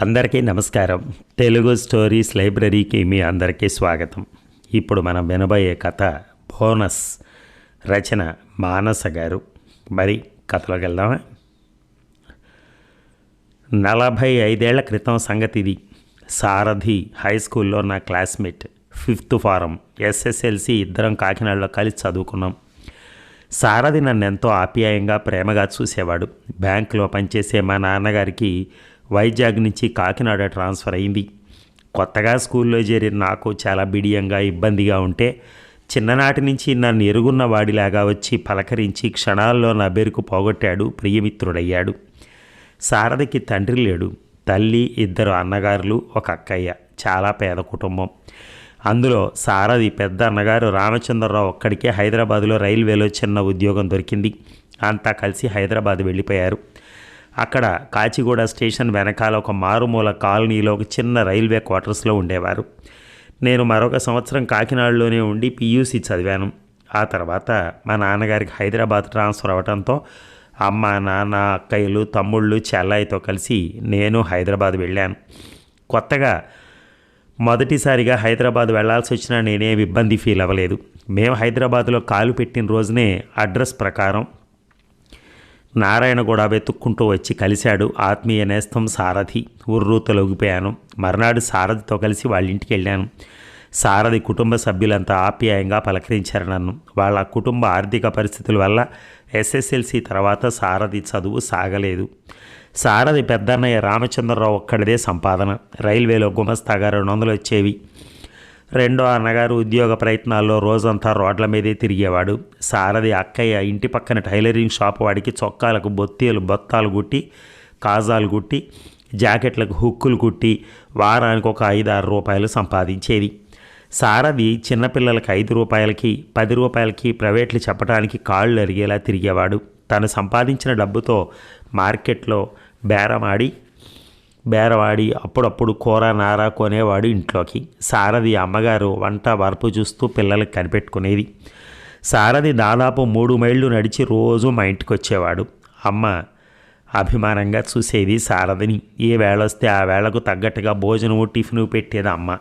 అందరికీ నమస్కారం. తెలుగు స్టోరీస్ లైబ్రరీకి మీ అందరికీ స్వాగతం. ఇప్పుడు మనం వినబోయే కథ బోనస్ రచన మానస గారు. మరి కథలోకి వెళ్దామా? నలభై ఐదేళ్ళ క్రితం సంగతి ఇది. సారథి హై స్కూల్లో నా క్లాస్మేట్ ఫిఫ్త్ ఫారం ఎస్ఎస్ఎల్సి ఇద్దరం కాకినాడలో కలిసి చదువుకున్నాం. సారథి నన్ను ఎంతో ఆప్యాయంగా ప్రేమగా చూసేవాడు. బ్యాంకులో పనిచేసే మా నాన్నగారికి వైజాగ్ నుంచి కాకినాడ ట్రాన్స్ఫర్ అయింది. కొత్తగా స్కూల్లో చేరిన నాకు చాలా బిడియంగా ఇబ్బందిగా ఉంటే చిన్ననాటి నుంచి నన్ను ఎరుగున్న వాడిలాగా వచ్చి పలకరించి క్షణాల్లో నా బెరుకు పోగొట్టాడు ప్రియమిత్రుడయ్యాడు. సారథికి తండ్రి లేడు. తల్లి ఇద్దరు అన్నగారులు ఒక అక్కయ్య. చాలా పేద కుటుంబం. అందులో సారథి పెద్ద అన్నగారు రామచంద్రరావు ఒక్కడికే హైదరాబాదులో రైల్వేలో చిన్న ఉద్యోగం దొరికింది. అంతా కలిసి హైదరాబాద్ వెళ్ళిపోయారు. అక్కడ కాచిగూడ స్టేషన్ వెనకాల ఒక మారుమూల కాలనీలో ఒక చిన్న రైల్వే క్వార్టర్స్లో ఉండేవారు. నేను మరొక సంవత్సరం కాకినాడలోనే ఉండి పీయూసీ చదివాను. ఆ తర్వాత మా నాన్నగారికి హైదరాబాద్ ట్రాన్స్ఫర్ అవ్వడంతో అమ్మ నాన్న అక్కయ్యలు తమ్ముళ్ళు చెల్లాయితో కలిసి నేను హైదరాబాద్ వెళ్ళాను. కొత్తగా మొదటిసారిగా హైదరాబాద్ వెళ్ళాల్సి వచ్చినా నేనేం ఇబ్బంది ఫీల్ అవ్వలేదు. మేము హైదరాబాద్లో కాలు పెట్టిన రోజునే అడ్రస్ ప్రకారం నారాయణ కూడా వెతుక్కుంటూ వచ్చి కలిశాడు. ఆత్మీయ నేస్తం సారథి. ఉర్రూ తొలగిపోయాను మర్నాడు సారథితో కలిసి వాళ్ళ ఇంటికి వెళ్ళాను. సారథి కుటుంబ సభ్యులంతా ఆప్యాయంగా పలకరించారు నన్ను. వాళ్ళ కుటుంబ ఆర్థిక పరిస్థితుల వల్ల ఎస్ఎస్ఎల్సి తర్వాత సారథి చదువు సాగలేదు. సారథి పెద్దన్నయ్య రామచంద్రరావు ఒక్కడిదే సంపాదన. రైల్వేలో గుమస్తాగా రెండు వందలు వచ్చేవి. రెండో అన్నగారు ఉద్యోగ ప్రయత్నాల్లో రోజంతా రోడ్ల మీదే తిరిగేవాడు. సారథి అక్కయ్య ఇంటి పక్కన టైలరింగ్ షాప్ వాడికి చొక్కాలకు బొత్తీలు బొత్తాలు కుట్టి కాజాలు కుట్టి జాకెట్లకు హుక్కులు కుట్టి వారానికి ఒక ఐదు ఆరు రూపాయలు సంపాదించేది. సారథి చిన్నపిల్లలకి ఐదు రూపాయలకి పది రూపాయలకి ప్రైవేట్లు చెప్పడానికి కాళ్ళు అరిగేలా తిరిగేవాడు. తను సంపాదించిన డబ్బుతో మార్కెట్లో బేరమాడి బేరవాడి అప్పుడప్పుడు కూర నార కొనేవాడు ఇంట్లోకి. సారథి అమ్మగారు వంట వరపు చూస్తూ పిల్లలకు కనిపెట్టుకునేది. సారథి దాదాపు మూడు మైళ్ళు నడిచి రోజు మా ఇంటికి వచ్చేవాడు అమ్మ అభిమానంగా చూసేది సారథిని. ఏ వేళ వస్తే ఆ వేళకు తగ్గట్టుగా భోజనము టిఫిను పెట్టేది అమ్మ.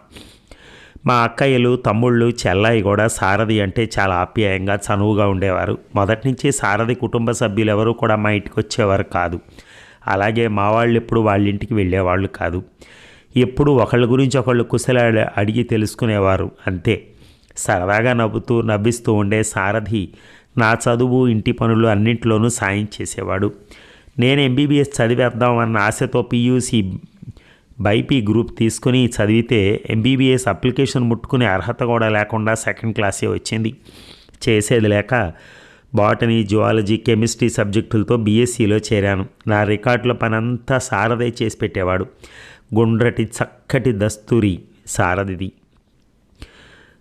మా అక్కయ్యలు తమ్ముళ్ళు చెల్లాయి కూడా సారథి అంటే చాలా ఆప్యాయంగా చనువుగా ఉండేవారు. మొదటి నుంచి సారథి కుటుంబ సభ్యులు ఎవరు కూడా మా ఇంటికి వచ్చేవారు కాదు. అలాగే మా వాళ్ళు ఎప్పుడు వాళ్ళ ఇంటికి వెళ్ళేవాళ్ళు కాదు. ఎప్పుడు ఒకళ్ళ గురించి ఒకళ్ళు కుశల అడిగి తెలుసుకునేవారు అంతే. సరదాగా నవ్వుతూ నవ్విస్తూ ఉండే సారథి నా చదువు ఇంటి పనులు అన్నింటిలోనూ సాయం చేసేవాడు. నేను ఎంబీబీఎస్ చదివేద్దాం అన్న ఆశతో పీయూసీ బైపీ గ్రూప్ తీసుకుని చదివితే ఎంబీబీఎస్ అప్లికేషన్ ముట్టుకునే అర్హత కూడా లేకుండా సెకండ్ క్లాసే వచ్చింది. చేసేది లేక బాటనీ జువాలజీ కెమిస్ట్రీ సబ్జెక్టులతో బీఎస్సీలో చేరాను. నా రికార్డుల పనంతా సారథే చేసి పెట్టేవాడు. గుండ్రటి చక్కటి దస్తూరి సారథిది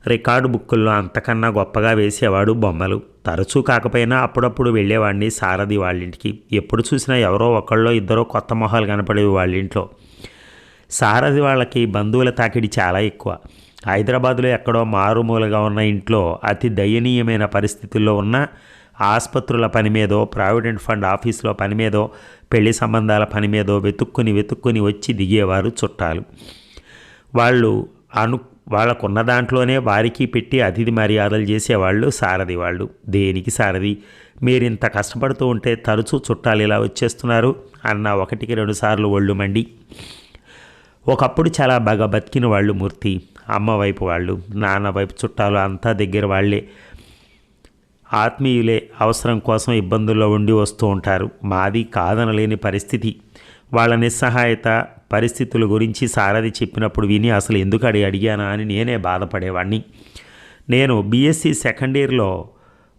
రికార్డు బుక్కుల్లో అంతకన్నా గొప్పగా వేసేవాడు బొమ్మలు. తరచూ కాకపోయినా అప్పుడప్పుడు వెళ్ళేవాడిని సారథి వాళ్ళింటికి. ఎప్పుడు చూసినా ఎవరో ఒకళ్ళో ఇద్దరో కొత్త మొహాలు కనపడేవి వాళ్ళ ఇంట్లో సారథి వాళ్ళకి బంధువుల తాకిడి చాలా ఎక్కువ. హైదరాబాదులో ఎక్కడో మారుమూలగా ఉన్న ఇంట్లో అతి దయనీయమైన పరిస్థితుల్లో ఉన్న ఆసుపత్రుల పని మీదో ప్రావిడెంట్ ఫండ్ ఆఫీసులో పని మీదో పెళ్ళి సంబంధాల పని మీదో వెతుక్కుని వెతుక్కుని వచ్చి దిగేవారు చుట్టాలు. వాళ్ళు అను వాళ్ళకున్న దాంట్లోనే వారికి పెట్టి అతిథి మర్యాదలు చేసేవాళ్ళు సారథి వాళ్ళు. దేనికి సారథి? మీరు ఇంత కష్టపడుతూ ఉంటే తరచూ చుట్టాలు ఇలా వచ్చేస్తున్నారు? అన్న ఒకటికి రెండు సార్లు ఒళ్ళు మండి. ఒకప్పుడు చాలా బాగా బతికిన వాళ్ళు మూర్తి అమ్మ వైపు వాళ్ళు నాన్న వైపు చుట్టాలు అంతా దగ్గర వాళ్ళే. ఆత్మీయులే అవసరం కోసం ఇబ్బందుల్లో ఉండి వస్తూ ఉంటారు. మాది కాదనలేని పరిస్థితి. వాళ్ళ నిస్సహాయత పరిస్థితుల గురించి సారథి చెప్పినప్పుడు విని అసలు ఎందుకు అడిగి అడిగానా అని నేనే బాధపడేవాడిని నేను బీఎస్సీ సెకండ్ ఇయర్లో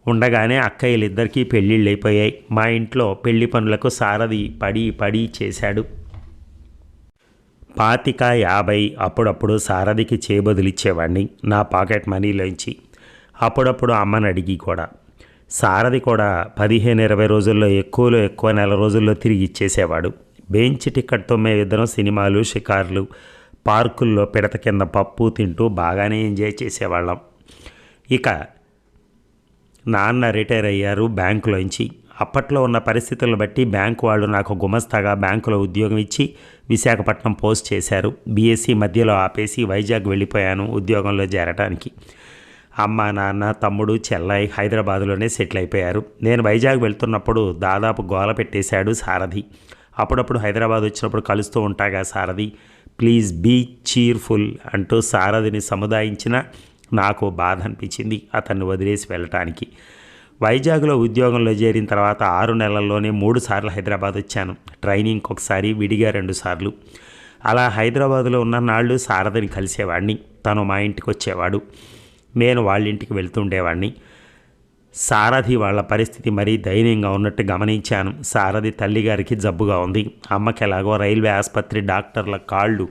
ఉండగానే అక్కయ్యలిద్దరికీ పెళ్ళిళ్ళు అయిపోయాయి మా ఇంట్లో పెళ్ళి పనులకు సారథి పడి పడి చేశాడు. పాతిక యాభై అప్పుడప్పుడు సారథికి చేబదులిచ్చేవాడిని నా పాకెట్ మనీలోంచి. అప్పుడప్పుడు అమ్మని అడిగి కూడా. సారథి కూడా పదిహేను ఇరవై రోజుల్లో ఎక్కువలో ఎక్కువ నెల రోజుల్లో తిరిగి ఇచ్చేసేవాడు. బెంచ్ టికెట్తో మేమిద్దరం సినిమాలు షికార్లు పార్కుల్లో పిడత కింద పప్పు తింటూ బాగానే ఎంజాయ్ చేసేవాళ్ళం. ఇక నాన్న రిటైర్ అయ్యారు బ్యాంకులోంచి. అప్పట్లో ఉన్న పరిస్థితులను బట్టి బ్యాంకు వాళ్ళు నాకు గుమస్తాగా బ్యాంకులో ఉద్యోగం ఇచ్చి విశాఖపట్నం పోస్ట్ చేశారు. బీఎస్సీ మధ్యలో ఆపేసి వైజాగ్ వెళ్ళిపోయాను ఉద్యోగంలో చేరడానికి అమ్మ నాన్న తమ్ముడు చెల్లై హైదరాబాద్లోనే సెటిల్ అయిపోయారు నేను వైజాగ్ వెళ్తున్నప్పుడు దాదాపు గోల పెట్టేశాడు సారథి. అప్పుడప్పుడు హైదరాబాద్ వచ్చినప్పుడు కలుస్తూ ఉంటాగా సారథి. ప్లీజ్ బీ చీర్ఫుల్ అంటూ సారథిని సముదాయించిన నాకు బాధ అనిపించింది అతన్ని వదిలేసి వెళ్ళటానికి. వైజాగ్లో ఉద్యోగంలో చేరిన తర్వాత ఆరు నెలల్లోనే మూడు సార్లు హైదరాబాద్ వచ్చాను. ట్రైనింగ్కి ఒకసారి విడిగా రెండు సార్లు. అలా హైదరాబాద్లో ఉన్న నాళ్ళు సారథిని కలిసేవాడిని తను మా ఇంటికి వచ్చేవాడు. నేను వాళ్ళ ఇంటికి వెళ్తుండేవాడిని సారథి వాళ్ళ పరిస్థితి మరీ దయనీయంగా ఉన్నట్టు గమనించాను. సారథి తల్లిగారికి జబ్బుగా ఉంది. అమ్మకి ఎలాగో రైల్వే ఆసుపత్రి డాక్టర్ల కాళ్ళు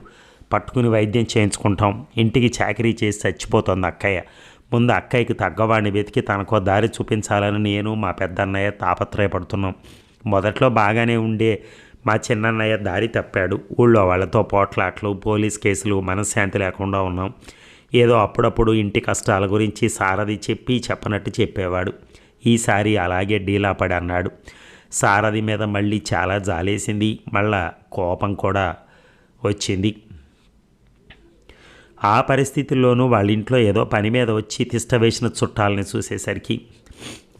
పట్టుకుని వైద్యం చేయించుకుంటాం. ఇంటికి చాకరీ చేసి చచ్చిపోతుంది అక్కయ్య. ముందు అక్కయ్యకి తగ్గవాడిని వెతికి తనకో దారి చూపించాలని నేను మా పెద్దన్నయ్య తాపత్రయపడుతున్నాం. మొదట్లో బాగానే ఉండే మా చిన్నన్నయ్య దారి తప్పాడు. ఊళ్ళో వాళ్ళతో పోట్లాట్లు పోలీస్ కేసులు మనశ్శాంతి లేకుండా ఉన్నాం. ఏదో అప్పుడప్పుడు ఇంటి కష్టాల గురించి సారథి చెప్పి చెప్పనట్టు చెప్పేవాడు. ఈసారి అలాగే డీలా పడి అన్నాడు. సారథి మీద మళ్ళీ చాలా జాలేసింది. మళ్ళా కోపం కూడా వచ్చింది. ఆ పరిస్థితుల్లోనూ వాళ్ళ ఇంట్లో ఏదో పని మీద వచ్చి తిష్ట వేసిన చుట్టాలని చూసేసరికి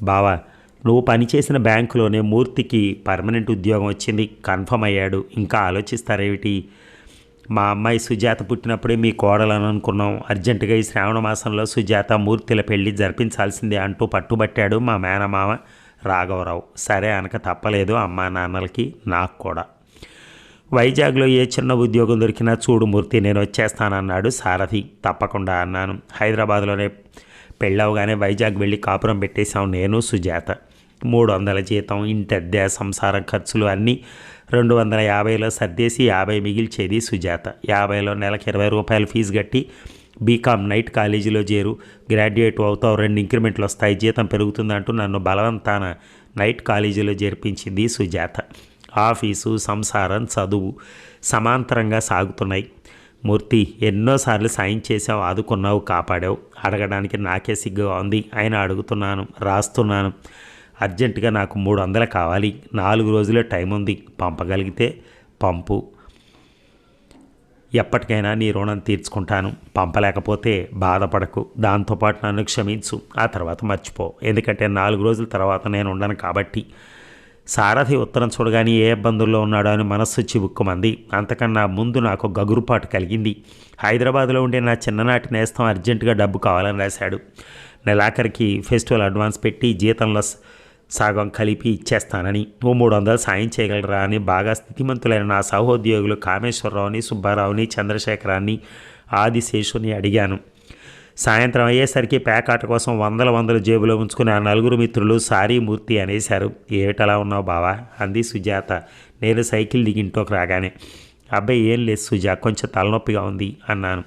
బావా నువ్వు పనిచేసిన బ్యాంకులోనే మూర్తికి పర్మనెంట్ ఉద్యోగం వచ్చింది. కన్ఫర్మ్ అయ్యాడు. ఇంకా ఆలోచిస్తారేమిటి? మా అమ్మాయి సుజాత పుట్టినప్పుడే మీ కోడలని అనుకున్నాం. అర్జెంటుగా ఈ శ్రావణ మాసంలో సుజాత మూర్తిల పెళ్ళి జరిపించాల్సిందే అంటూ పట్టుబట్టాడు మా మేనమామ రాఘవరావు. సరే అనక తప్పలేదు అమ్మా నాన్నలకి నాకు కూడా. వైజాగ్లో ఏ చిన్న ఉద్యోగం దొరికినా చూడు మూర్తి నేను వచ్చేస్తానన్నాడు సారథి. తప్పకుండా అన్నాను. హైదరాబాద్లోనే పెళ్ళవగానే వైజాగ్ వెళ్ళి కాపురం పెట్టేశాం నేను సుజాత. మూడు వందల జీతం ఇంటద్దె సంసార సంసారం ఖర్చులు అన్నీ రెండు వందల యాభైలో సర్దేసి యాభై మిగిల్చేది సుజాత. యాభైలో నెలకు ఇరవై రూపాయలు ఫీజు కట్టి బీకామ్ నైట్ కాలేజీలో చేరు. గ్రాడ్యుయేట్ అవుతావు రెండు ఇంక్రిమెంట్లు వస్తాయి జీతం పెరుగుతుందంటూ నన్ను బలవంతాన నైట్ కాలేజీలో చేర్పించింది సుజాత. ఆఫీసు సంసారం చదువు సమాంతరంగా సాగుతున్నాయి. మూర్తి ఎన్నోసార్లు సాయం చేసావు ఆదుకున్నావు కాపాడావు. అడగడానికి నాకే సిగ్గుగా ఉంది. ఆయన అడుగుతున్నాను రాస్తున్నాను. అర్జెంటుగా నాకు మూడు వందలు కావాలి. నాలుగు రోజులే టైం ఉంది పంపగలిగితే పంపు. ఎప్పటికైనా నీ రుణం తీర్చుకుంటాను. పంపలేకపోతే బాధపడకు. దాంతోపాటు నన్ను క్షమించు. ఆ తర్వాత మర్చిపో. ఎందుకంటే నాలుగు రోజుల తర్వాత నేను ఉండను కాబట్టి. సారథి ఉత్తరం చూడగానే ఏ ఇబ్బందుల్లో ఉన్నాడో అని మనస్సు చివుక్కుమంది. అంతకన్నా ముందు నాకు గగురుపాటు కలిగింది. హైదరాబాద్లో ఉండే నా చిన్ననాటి నేస్తం అర్జెంటుగా డబ్బు కావాలని రాశాడు. నెలాఖరికి ఫెస్టివల్ అడ్వాన్స్ పెట్టి జీతంలో సగం కలిపి ఇచ్చేస్తానని. ఓ మూడు వందలు సాయం చేయగలరా అని బాగా స్థితిమంతులైన నా సహోద్యోగులు కామేశ్వరరావుని సుబ్బారావుని చంద్రశేఖరాన్ని ఆదిశేషుని అడిగాను. సాయంత్రం అయ్యేసరికి పేకాట కోసం వందల వందల జేబులో ఉంచుకుని ఆ నలుగురు మిత్రులు సారీ మూర్తి అనేశారు. ఏమిటలా ఉన్నావు బావా? అంది సుజాత. నేను సైకిల్ దిగింటోకి రాగానే. అబ్బాయి ఏం లేదు సుజా కొంచెం తలనొప్పిగా ఉంది అన్నాను.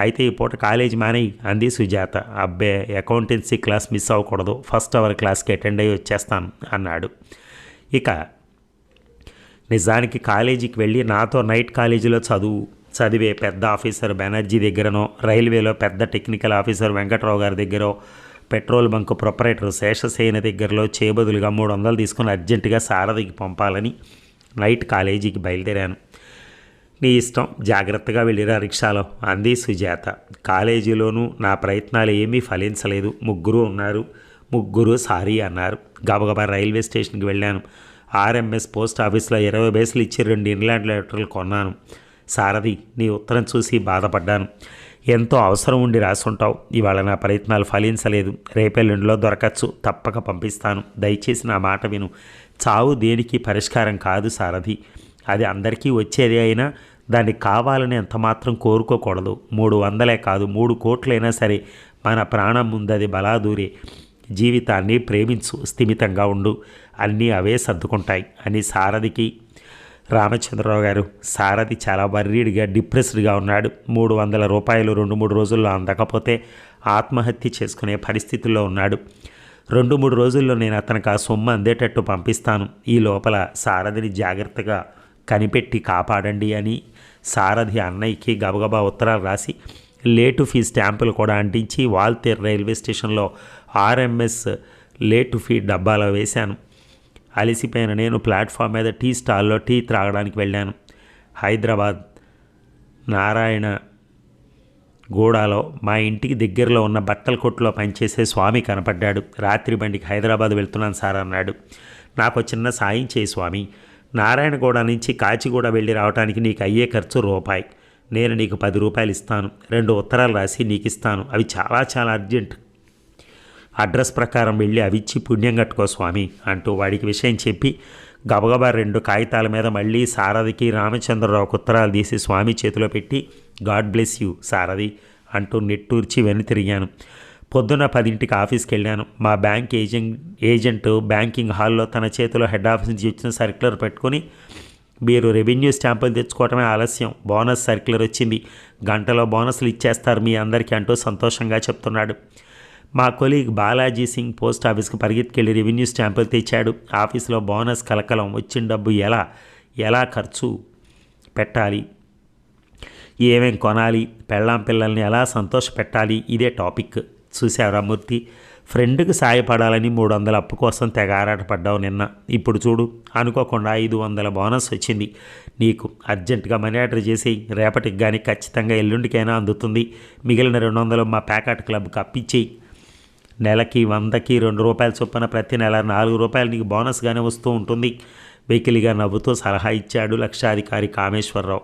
అయితే ఈ పూట కాలేజ్ మానేయి. అంది సుజాత. అబ్బే అకౌంటెన్సీ క్లాస్ మిస్ అవ్వకూడదు. ఫస్ట్ అవర్ క్లాస్కి అటెండ్ అయ్యి వచ్చేస్తాను అన్నాడు. ఇక నిజానికి కాలేజీకి వెళ్ళి నాతో నైట్ కాలేజీలో చదువు. చదివే పెద్ద ఆఫీసర్ బెనర్జీ దగ్గరనో రైల్వేలో పెద్ద టెక్నికల్ ఆఫీసర్ వెంకట్రావు గారి దగ్గరో పెట్రోల్ బంక్ ప్రొపరేటర్ శేషసేన దగ్గరలో చేబదులుగా మూడు వందలు తీసుకుని అర్జెంటుగా సారథికి పంపాలని నైట్ కాలేజీకి బయలుదేరాను. నీ ఇష్టం. జాగ్రత్తగా వెళ్ళిరా రిక్షాలో అంది సుజాత. కాలేజీలోనూ నా ప్రయత్నాలు ఏమీ ఫలించలేదు. ముగ్గురు ఉన్నారు. ముగ్గురు సారీ అన్నారు. గబగబా రైల్వే స్టేషన్కి వెళ్ళాను. ఆర్ఎంఎస్ పోస్ట్ ఆఫీస్లో ఇరవై బేసులు ఇచ్చి రెండు ఇన్లాండ్ లెటర్లు కొన్నాను. సారథి నీ ఉత్తరం చూసి బాధపడ్డాను. ఎంతో అవసరం ఉండి రాసుంటావు. ఇవాళ నా ప్రయత్నాలు ఫలించలేదు. రేపెల్లుండిలో దొరకచ్చు. తప్పక పంపిస్తాను. దయచేసి నా మాట విను. చావు దేనికి పరిష్కారం కాదు సారథి. అది అందరికీ వచ్చేది అయినా దాన్ని కావాలని ఎంత మాత్రం కోరుకోకూడదు. మూడు వందలే కాదు మూడు కోట్లైనా సరే మన ప్రాణం ముందది బలాదూరి జీవితాన్ని ప్రేమించు స్థిమితంగా ఉండు. అన్నీ అవే సర్దుకుంటాయి. అని సారథికి రామచంద్రరావు గారు సారథి చాలా వర్రీడ్గా డిప్రెస్డ్గా ఉన్నాడు. మూడు వందల రూపాయలు రెండు మూడు రోజుల్లో అందకపోతే ఆత్మహత్య చేసుకునే పరిస్థితుల్లో ఉన్నాడు. రెండు మూడు రోజుల్లో నేను అతనికి ఆ సొమ్ము అందేటట్టు పంపిస్తాను. ఈ లోపల సారథిని జాగ్రత్తగా కనిపెట్టి కాపాడండి అని సారథి అన్నయ్యకి గబగబా ఉత్తరాలు రాసి లేటు ఫీ స్టాంపులు కూడా అంటించి వాల్తేర్ రైల్వే స్టేషన్లో ఆర్ఎంఎస్ లేటు ఫీ డబ్బాలో వేశాను. అలసిపోయిన నేను ప్లాట్ఫామ్ మీద టీ స్టాల్లో టీ త్రాగడానికి వెళ్ళాను. హైదరాబాద్ నారాయణ గూడాలో మా ఇంటికి దగ్గరలో ఉన్న బట్టల కొట్టులో పనిచేసే స్వామి కనపడ్డాడు. రాత్రి బండికి హైదరాబాద్ వెళ్తున్నాను సార్ అన్నాడు. నాకు చిన్న సాయం చేయి స్వామి. నారాయణగూడ నుంచి కాచిగూడ వెళ్ళి రావడానికి నీకు అయ్యే ఖర్చు రూపాయి. నేను నీకు పది రూపాయలు ఇస్తాను. రెండు ఉత్తరాలు రాసి నీకు ఇస్తాను. అవి చాలా చాలా అర్జెంట్. అడ్రస్ ప్రకారం వెళ్ళి అవిచ్చి పుణ్యం కట్టుకో స్వామి అంటూ వాడికి విషయం చెప్పి గబగబా రెండు కాగితాల మీద మళ్ళీ సారథికి రామచంద్రరావుకు ఉత్తరాలు తీసి స్వామి చేతిలో పెట్టి గాడ్ బ్లెస్ యూ సారథి అంటూ నెట్టూర్చి వెను తిరిగాను పొద్దున పదింటికి ఆఫీస్కి వెళ్ళాను మా బ్యాంక్ ఏజెంట్ ఏజెంట్ బ్యాంకింగ్ హాల్లో తన చేతిలో హెడ్ ఆఫీస్ నుంచి ఇచ్చిన సర్క్యులర్ పెట్టుకొని మీరు రెవెన్యూ స్టాంపులు తెచ్చుకోవటమే ఆలస్యం. బోనస్ సర్క్యులర్ వచ్చింది. గంటలో బోనస్లు ఇచ్చేస్తారు మీ అందరికీ అంటూ సంతోషంగా చెప్తున్నాడు. మా కొలీగ్ బాలాజీ సింగ్ పోస్ట్ ఆఫీస్కి పరిగెత్తుకెళ్ళి రెవెన్యూ స్టాంపులు తెచ్చాడు. ఆఫీస్లో బోనస్ కలకలం వచ్చిన డబ్బు ఎలా ఎలా ఖర్చు పెట్టాలి ఏమేం కొనాలి పెళ్ళాం పిల్లల్ని ఎలా సంతోష పెట్టాలి ఇదే టాపిక్. చూసారా మూర్తి ఫ్రెండ్కి సాయపడాలని మూడు వందల అప్పు కోసం తెగ ఆరాటపడ్డావు నిన్న. ఇప్పుడు చూడు అనుకోకుండా ఐదు వందల బోనస్ వచ్చింది. నీకు అర్జెంటుగా మనీ ఆర్డర్ చేసి రేపటికి కానీ ఖచ్చితంగా ఎల్లుండికైనా అందుతుంది. మిగిలిన రెండు వందలు మా ప్యాకెట్ క్లబ్కి అప్పిచ్చేయి. నెలకి వందకి రెండు రూపాయల చొప్పున ప్రతి నెల నాలుగు రూపాయలు నీకు బోనస్గానే వస్తూ ఉంటుంది. వెకిలిగా నవ్వుతూ సలహా ఇచ్చాడు లక్షాధికారి కామేశ్వరరావు.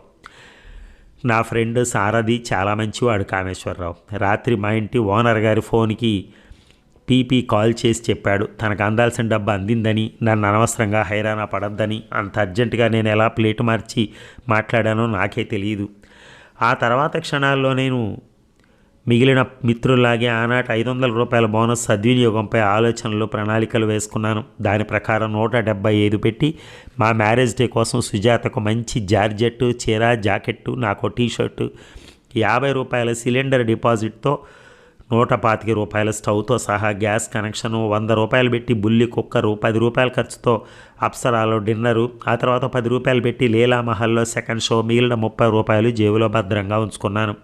నా ఫ్రెండ్ సారథి చాలా మంచివాడు కామేశ్వరరావు. రాత్రి మా ఇంటి ఓనర్ గారి ఫోన్కి పీపీ కాల్ చేసి చెప్పాడు. తనకు అందాల్సిన డబ్బు అందిందని నన్ను అనవసరంగా హైరాణ పడద్దని అంత అర్జెంటుగా నేను ఎలా ప్లేట్ మార్చి మాట్లాడానో నాకే తెలియదు ఆ తర్వాత క్షణాల్లో నేను మిగిలిన మిత్రుల్లాగే ఆనాటి ఐదు వందల రూపాయల బోనస్ సద్వినియోగంపై ఆలోచనలు ప్రణాళికలు వేసుకున్నాను. దాని ప్రకారం నూట డెబ్బై ఐదు పెట్టి మా మ్యారేజ్ డే కోసం సుజాతకు మంచి జార్జెట్టు చీర జాకెట్టు నాకు టీషర్టు యాభై రూపాయల సిలిండర్ డిపాజిట్తో నూట పాతిక రూపాయల స్టవ్తో సహా గ్యాస్ కనెక్షను వంద రూపాయలు పెట్టి బుల్లి కుక్కరు పది రూపాయల ఖర్చుతో అప్సరాలో డిన్నరు ఆ తర్వాత పది రూపాయలు పెట్టి లీలా మహల్లో సెకండ్ షో మిగిలిన ముప్పై రూపాయలు జేబులో భద్రంగా ఉంచుకున్నాను.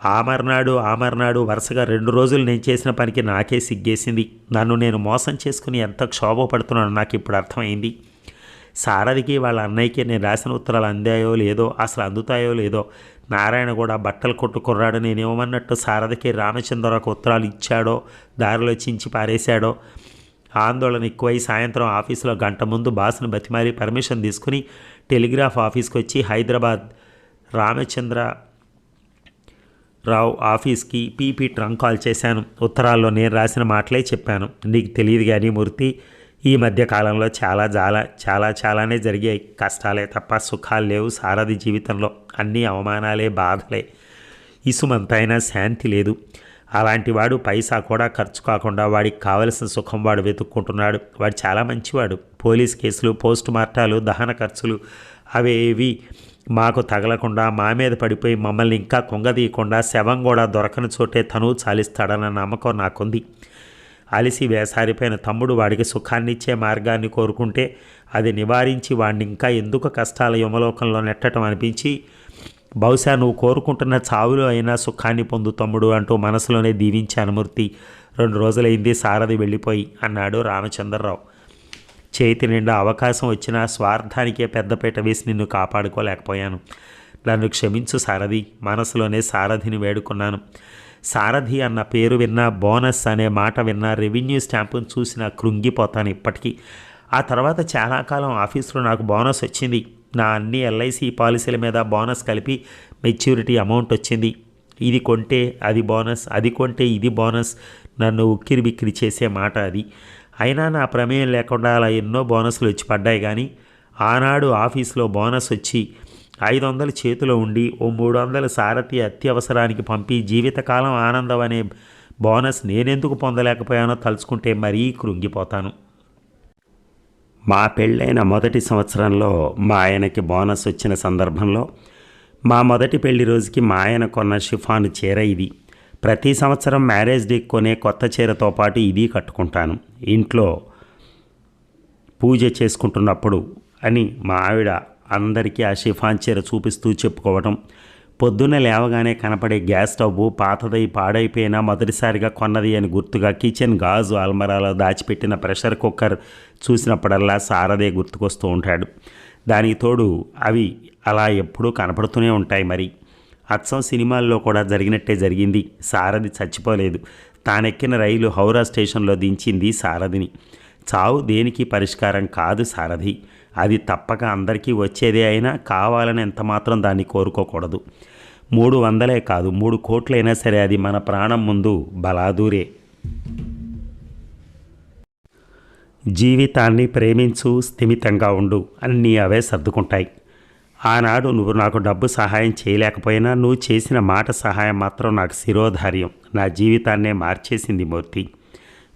ఆ మర్నాడు ఆ మర్నాడు వరుసగా రెండు రోజులు నేను చేసిన పనికి నాకే సిగ్గేసింది. నన్ను నేను మోసం చేసుకుని ఎంత క్షోభపడుతున్నానో నాకు ఇప్పుడు అర్థమైంది. సారథికి వాళ్ళ అన్నయ్యకి నేను రాసిన ఉత్తరాలు అందాయో లేదో అసలు అందుతాయో లేదో నారాయణ కూడా బట్టలు కొట్టుకున్నాడు నేను ఇవ్వమన్నట్టు సారథికి రామచంద్రరావుకు ఉత్తరాలు ఇచ్చాడో దారిలో చించి పారేశాడో ఆందోళన ఎక్కువై సాయంత్రం ఆఫీసులో గంట ముందు బాసును బతిమారి పర్మిషన్ తీసుకుని టెలిగ్రాఫ్ ఆఫీస్కి వచ్చి హైదరాబాద్ రామచంద్ర రావు ఆఫీస్కి పీపీ ట్రంక్ కాల్ చేశాను. ఉత్తరాల్లో నేను రాసిన మాటలే చెప్పాను. నీకు తెలియదు కానీ మూర్తి ఈ మధ్య కాలంలో చాలా చాలా చాలా చాలానే జరిగాయి. కష్టాలే తప్ప సుఖాలు లేవు సారథి జీవితంలో. అన్నీ అవమానాలే బాధలే. ఇసుమంతైనా శాంతి లేదు. అలాంటి వాడు పైసా కూడా ఖర్చు కాకుండా వాడికి కావలసిన సుఖం వాడు వెతుక్కుంటున్నాడు. వాడు చాలా మంచివాడు. పోలీస్ కేసులు పోస్ట్ మార్టాలు దహన ఖర్చులు అవేవి మాకు తగలకుండా మా మీద పడిపోయి మమ్మల్ని ఇంకా కొంగదీయకుండా శవం కూడా దొరకని చోటే తను చాలిస్తాడన్న నమ్మకం నాకుంది. అలిసి వేసారిపోయిన తమ్ముడు వాడికి సుఖాన్నిచ్చే మార్గాన్ని కోరుకుంటే అది నివారించి వాడిని ఇంకా ఎందుకు కష్టాల యమలోకంలో నెట్టడం అనిపించి బహుశా నువ్వు కోరుకుంటున్న చావులో అయినా సుఖాన్ని పొందు తమ్ముడు అంటూ మనసులోనే దీవించాను మూర్తి. రెండు రోజులైంది సారథి వెళ్ళిపోయి అన్నాడు రామచంద్రరావు. చేతి నిండా అవకాశం వచ్చినా స్వార్థానికే పెద్దపీట వేసి నిన్ను కాపాడుకోలేకపోయాను. నన్ను క్షమించు సారథి. మనసులోనే సారథిని వేడుకున్నాను. సారథి అన్న పేరు విన్నా బోనస్ అనే మాట విన్నా రెవెన్యూ స్టాంపును చూసినా కృంగిపోతాను ఇప్పటికీ. ఆ తర్వాత చాలా కాలం ఆఫీసులో నాకు బోనస్ వచ్చింది. నా అన్ని ఎల్ఐసి పాలసీల మీద బోనస్ కలిపి మెచ్యూరిటీ అమౌంట్ వచ్చింది. ఇది కొంటే అది బోనస్ అది కొంటే ఇది బోనస్. నన్ను ఉక్కిరి బిక్కిరి చేసే మాట అది. అయినా నా ప్రమేయం లేకుండా అలా ఎన్నో బోనస్లు వచ్చి పడ్డాయి కానీ ఆనాడు ఆఫీస్లో బోనస్ వచ్చి ఐదు వందలు చేతిలో ఉండి ఓ మూడు వందల సారథి అత్యవసరానికి పంపి జీవితకాలం ఆనందం అనే బోనస్ నేనెందుకు పొందలేకపోయానో తలుచుకుంటే మరీ కృంగిపోతాను. మా పెళ్ళైన మొదటి సంవత్సరంలో మా ఆయనకి బోనస్ వచ్చిన సందర్భంలో మా మొదటి పెళ్ళి రోజుకి మా ఆయన కొన్న షిఫాను చీర ఇది. ప్రతి సంవత్సరం మ్యారేజ్ డేకి కొనే కొత్త చీరతో పాటు ఇది కట్టుకుంటాను. ఇంట్లో పూజ చేసుకుంటున్నప్పుడు అని మా ఆవిడ అందరికీ ఆ షిఫాన్ చీర చూపిస్తూ చెప్పుకోవటం. పొద్దున్న లేవగానే కనపడే గ్యాస్ స్టవ్ పాతదై పాడైపోయినా మొదటిసారిగా కొన్నది అని గుర్తుగా కిచెన్ గాజు అల్మరాలో దాచిపెట్టిన ప్రెషర్ కుక్కర్ చూసినప్పుడల్లా సారదే గుర్తుకొస్తూ ఉంటాడు. దానికి తోడు అవి అలా ఎప్పుడూ కనపడుతూనే ఉంటాయి మరి. అచ్చం సినిమాల్లో కూడా జరిగినట్టే జరిగింది. సారథి చచ్చిపోలేదు. తానెక్కిన రైలు హౌరా స్టేషన్లో దించింది సారథిని. చావు దేనికి పరిష్కారం కాదు సారథి. అది తప్పక అందరికీ వచ్చేదే అయినా కావాలని ఎంతమాత్రం దాన్ని కోరుకోకూడదు. మూడు వందలే కాదు మూడు కోట్లైనా సరే అది మన ప్రాణం ముందు బలాదూరే. జీవితాన్ని ప్రేమించు స్థిమితంగా ఉండు. అన్నీ అవే సర్దుకుంటాయి. ఆనాడు నువ్వు నాకు డబ్బు సహాయం చేయలేకపోయినా నువ్వు చేసిన మాట సహాయం మాత్రం నాకు శిరోధార్యం. నా జీవితాన్నే మార్చేసింది మూర్తి.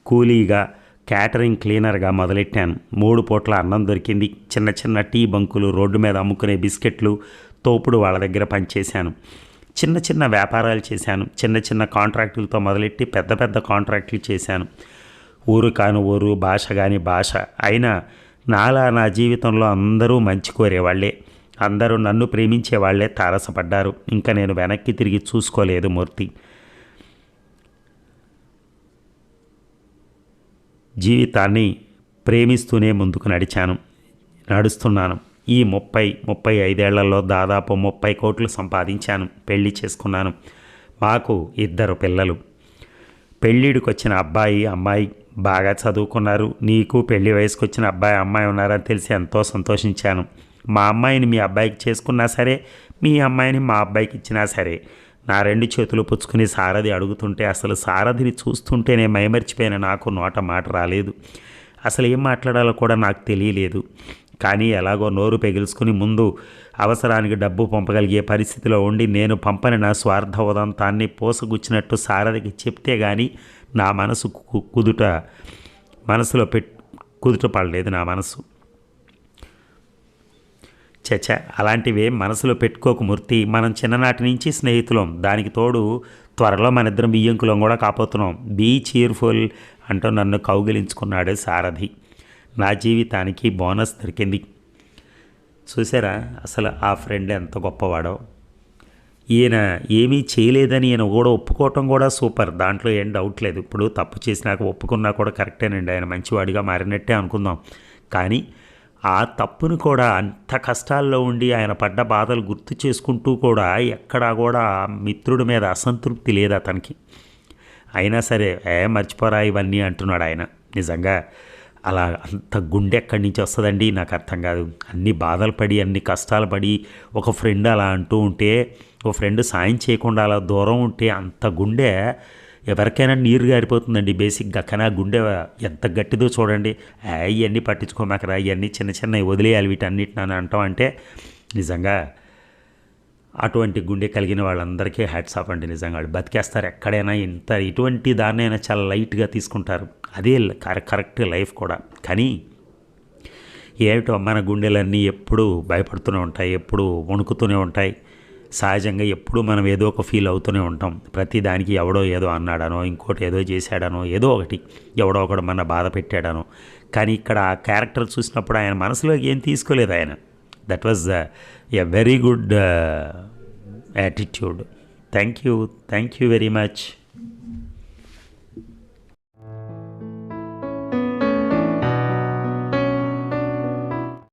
కూలీగా క్యాటరింగ్ క్లీనర్గా మొదలెట్టాను. మూడు పూట్ల అన్నం దొరికింది. చిన్న చిన్న టీ బంకులు రోడ్డు మీద అమ్ముకునే బిస్కెట్లు తోపుడు వాళ్ళ దగ్గర పనిచేశాను. చిన్న చిన్న వ్యాపారాలు చేశాను. చిన్న చిన్న కాంట్రాక్టులతో మొదలెట్టి పెద్ద పెద్ద కాంట్రాక్టులు చేశాను. ఊరు కాని ఊరు భాష కాని భాష. అయినా నాలా నా జీవితంలో అందరూ మంచి కోరేవాళ్ళే. అందరూ నన్ను ప్రేమించే వాళ్ళే తారసపడ్డారు. ఇంకా నేను వెనక్కి తిరిగి చూసుకోలేదు మూర్తి. జీవితాన్ని ప్రేమిస్తూనే ముందుకు నడిచాను. నడుస్తున్నాను. ఈ ముప్పై ముప్పై ఐదేళ్ళలో దాదాపు ముప్పై కోట్లు సంపాదించాను. పెళ్ళి చేసుకున్నాను. మాకు ఇద్దరు పిల్లలు. పెళ్ళిడికి వచ్చిన అబ్బాయి అమ్మాయి బాగా చదువుకున్నారు. నీకు పెళ్ళి వయసుకొచ్చిన అబ్బాయి అమ్మాయి ఉన్నారని తెలిసి ఎంతో సంతోషించాను. మా అమ్మాయిని మీ అబ్బాయికి చేసుకున్నా సరే మీ అమ్మాయిని మా అబ్బాయికి ఇచ్చినా సరే. నా రెండు చేతులు పుచ్చుకుని సారథి అడుగుతుంటే అసలు సారథిని చూస్తుంటేనే మైమర్చిపోయిన నాకు నోట మాట రాలేదు. అసలు ఏం మాట్లాడాలో కూడా నాకు తెలియలేదు. కానీ ఎలాగో నోరు పెగిల్చుకుని ముందు అవసరానికి డబ్బు పంపగలిగే పరిస్థితిలో ఉండి నేను పంపని నా స్వార్థ ఉదంతాన్ని పోసగుచ్చినట్టు సారథికి చెప్తే కానీ నా మనసు కు- కుదుట మనసులో పెట్ కుదుట పడలేదు నా మనసు. చచ అలాంటివే మనసులో పెట్టుకోకు మూర్తి. మనం చిన్ననాటి నుంచి స్నేహితులం. దానికి తోడు త్వరలో మన ఇద్దరం బియ్యంకులం కూడా కాపోతున్నాం. బీ చీర్ఫుల్ అంటూ నన్ను కౌగిలించుకున్నాడు సారథి. నా జీవితానికి బోనస్ దొరికింది. చూసారా? అసలు ఆ ఫ్రెండ్ ఎంత గొప్పవాడో. ఈయన ఏమీ చేయలేదని ఈయన కూడా ఒప్పుకోవటం కూడా సూపర్. దాంట్లో ఏం డౌట్ లేదు. ఇప్పుడు తప్పు చేసినాక ఒప్పుకున్నా కూడా కరెక్టేనండి. ఆయన మంచివాడిగా మారినట్టే అనుకుందాం. కానీ ఆ తప్పును కూడా అంత కష్టాల్లో ఉండి ఆయన పడ్డ బాధలు గుర్తు చేసుకుంటూ కూడా ఎక్కడా కూడా మిత్రుడి మీద అసంతృప్తి లేదు అతనికి. అయినా సరే ఏ మర్చిపోరా ఇవన్నీ అంటున్నాడు ఆయన. నిజంగా అలా అంత గుండె ఎక్కడి నుంచి వస్తుందండి? నాకు అర్థం కాదు. అన్ని బాధలు పడి అన్ని కష్టాలు పడి ఒక ఫ్రెండ్ అలా అంటూ ఉంటే ఒక ఫ్రెండ్ సాయం చేయకుండా అలా దూరం ఉంటే అంత గుండె ఎవరికైనా నీరు గారిపోతుందండి. బేసిక్గా కానీ ఆ గుండె ఎంత గట్టిదో చూడండి. "ఆ, ఇవన్నీ పట్టించుకోమాకరా. ఇవన్నీ చిన్న చిన్నవి వదిలేయాలి వీటన్నిటిని అని అంటాం అంటే నిజంగా అటువంటి గుండె కలిగిన వాళ్ళందరికీ హ్యాట్స్ ఆఫ్ అండి నిజంగా వాళ్ళు. బతికేస్తారు ఎక్కడైనా ఇంత ఇటువంటి దాన్నైనా చాలా లైట్గా తీసుకుంటారు. అదే కరెక్ట్ లైఫ్ కూడా. కానీ ఏమిటో మన గుండెలన్నీ ఎప్పుడూ భయపడుతూనే ఉంటాయి ఎప్పుడూ వణుకుతూనే ఉంటాయి. సహజంగా ఎప్పుడూ మనం ఏదో ఒక ఫీల్ అవుతూనే ఉంటాం. ప్రతి దానికి ఎవడో ఏదో అన్నాడనో ఇంకోటి ఏదో చేశాడనో ఏదో ఒకటి ఎవడో ఒకడు మన బాధ పెట్టాడనో. కానీ ఇక్కడ ఆ క్యారెక్టర్ చూసినప్పుడు ఆయన మనసులోకి ఏం తీసుకోలేదు ఆయన. That was a very good attitude thank you thank you very much